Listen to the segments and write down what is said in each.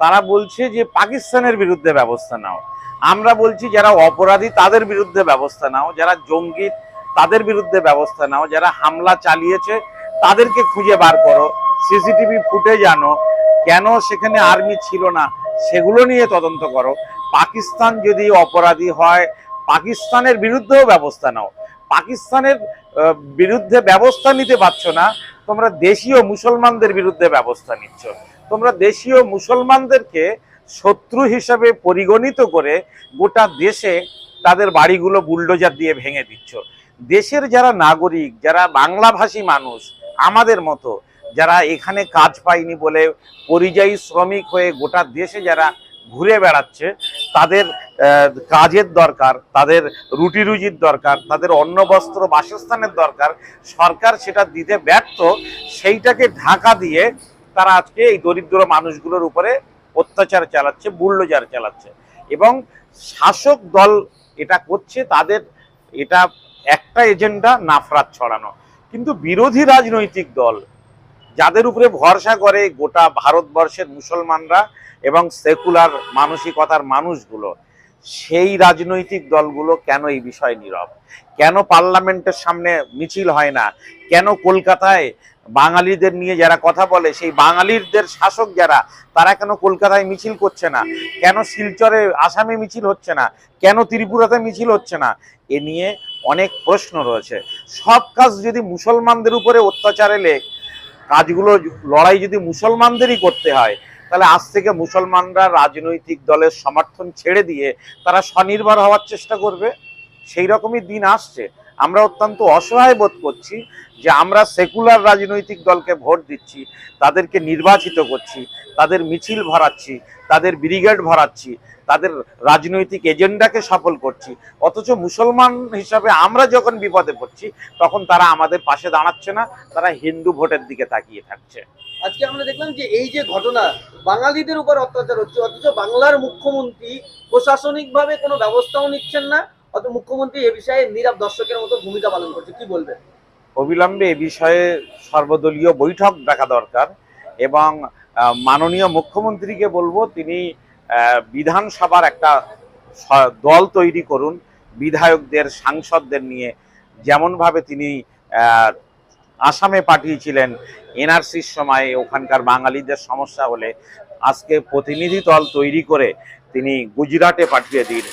তারা বলছে যে পাকিস্তানের বিরুদ্ধে ব্যবস্থা নাও। আমরা বলছি যারা অপরাধী তাদের বিরুদ্ধে ব্যবস্থা নাও, যারা জঙ্গি তাদের বিরুদ্ধে ব্যবস্থা নাও, যারা হামলা চালিয়েছে তাদেরকে খুঁজে বার করো, সিসিটিভি ফুটেজ আনো, কেন সেখানে আর্মি ছিল না সেগুলো নিয়ে তদন্ত করো। পাকিস্তান যদি অপরাধী হয়, পাকিস্তানের বিরুদ্ধেও ব্যবস্থা নাও। পাকিস্তানের বিরুদ্ধে ব্যবস্থা নিতে পারছ না, তোমরা দেশীয় মুসলমানদের বিরুদ্ধে ব্যবস্থা নিচ্ছ। তোমরা দেশীয় মুসলমানদেরকে শত্রু হিসাবে পরিগণিত করে গোটা দেশে তাদের বাড়িগুলো বুলডোজার দিয়ে ভেঙে দিচ্ছ। দেশের যারা নাগরিক, যারা বাংলাভাষী মানুষ, আমাদের মতো, যারা এখানে কাজ পায়নি বলে পরিযায়ী শ্রমিক হয়ে গোটা দেশে যারা ঘুরে বেড়াচ্ছে, তাদের কাজের দরকার, তাদের রুটি রুজির দরকার, তাদের অন্ন, বস্ত্র, বাসস্থানের দরকার, সরকার সেটা দিতে ব্যর্থ, সেইটাকে ঢাকা দিয়ে তারা আজকে এই দরিদ্র মানুষগুলোর উপরে অত্যাচার চালাচ্ছে, বুল্ডোজার চালাচ্ছে। এবং শাসক দল এটা করছে, তাদের এটা একটা এজেন্ডা নাফরাত ছড়ানো। কিন্তু বিরোধী রাজনৈতিক দল যাদের উপরে ভরসা করে গোটা ভারতবর্ষের মুসলমানরা এবং সেকুলার মানসিকতার মানুষগুলো সেই রাজনৈতিক দলগুলো কেন এই বিষয়ে নীরব? কেন পার্লামেন্টের সামনে মিছিল হয় না? কেন কলকাতায় বাঙালিদের নিয়ে যারা কথা বলে, সেই বাঙালিদের শাসক যারা, তারা কেন কলকাতায় মিছিল করছে না? কেন শিলচরে আসামে মিছিল হচ্ছে না? কেন ত্রিপুরাতে মিছিল হচ্ছে না? এ নিয়ে অনেক প্রশ্ন রয়েছে। সব কাজ যদি মুসলমানদের উপরে অত্যাচার এলে কাজগুলো লড়াই যদি মুসলমানদেরই করতে হয় তাহলে আজ থেকে মুসলমানরা রাজনৈতিক দলের সমর্থন ছেড়ে দিয়ে তারা স্বনির্ভর হওয়ার চেষ্টা করবে। সেই রকমই দিন আসছে। আমরা অত্যন্ত অসহায় বোধ করছি যে আমরা সেকুলার রাজনৈতিক দলকে ভোট দিচ্ছি, তাদেরকে নির্বাচিত করছি, তাদের মিছিল ভরাচ্ছি, তাদের ব্রিগেড ভরাচ্ছি, তাদের রাজনৈতিক এজেন্ডাকে সফল করছি। অথচ মুসলমান হিসাবে আমরা যখন বিপদে পড়ছি, তখন তারা আমাদের পাশে দাঁড়াচ্ছে না, তারা হিন্দু ভোটের দিকে তাকিয়ে থাকছে। আজকে আমরা দেখলাম যে এই যে ঘটনা বাঙালিদের উপর অত্যাচার হচ্ছে, অথচ বাংলার মুখ্যমন্ত্রী প্রশাসনিকভাবে কোনো ব্যবস্থাও নিচ্ছেন না অথচ মুখ্যমন্ত্রী এ বিষয়ে নীরব দর্শকের মতো ভূমিকা পালন করছে। কি বলবেন? অবিলম্বে এ বিষয়ে সর্বদলীয় বৈঠক ডাকা দরকার এবং মাননীয় মুখ্যমন্ত্রীকে বলব তিনি বিধানসভার একটা দল তৈরি করুন, বিধায়কদের, সাংসদদের নিয়ে যেমনভাবে তিনি আসামে পাঠিয়েছিলেন এনআরসির সময় ওখানকার বাঙালিদের সমস্যা হলে। আজকে প্রতিনিধি দল তৈরি করে তিনি গুজরাটে পাঠিয়ে দিন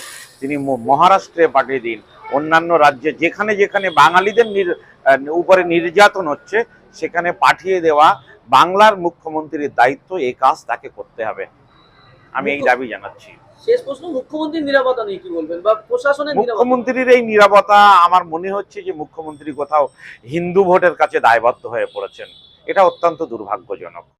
তিনি মহারাষ্ট্রে পাঠিয়ে দিন। অন্যান্য রাজ্যে যেখানে যেখানে বাঙালিদের নির উপরে নির্যাতন হচ্ছে সেখানে পাঠিয়ে দেওয়া বাংলার মুখ্যমন্ত্রীর দায়িত্ব এই কাজ তাকে করতে হবে। আমি এই দাবি জানাচ্ছি। শেষ প্রশ্ন, মুখ্যমন্ত্রীর বলবেন? বা প্রশাসনের এই আমার মনে হচ্ছে যে মুখ্যমন্ত্রী কোথাও হিন্দু ভোটের কাছে দায়বদ্ধ হয়ে পড়েছেন। এটা অত্যন্ত দুর্ভাগ্যজনক।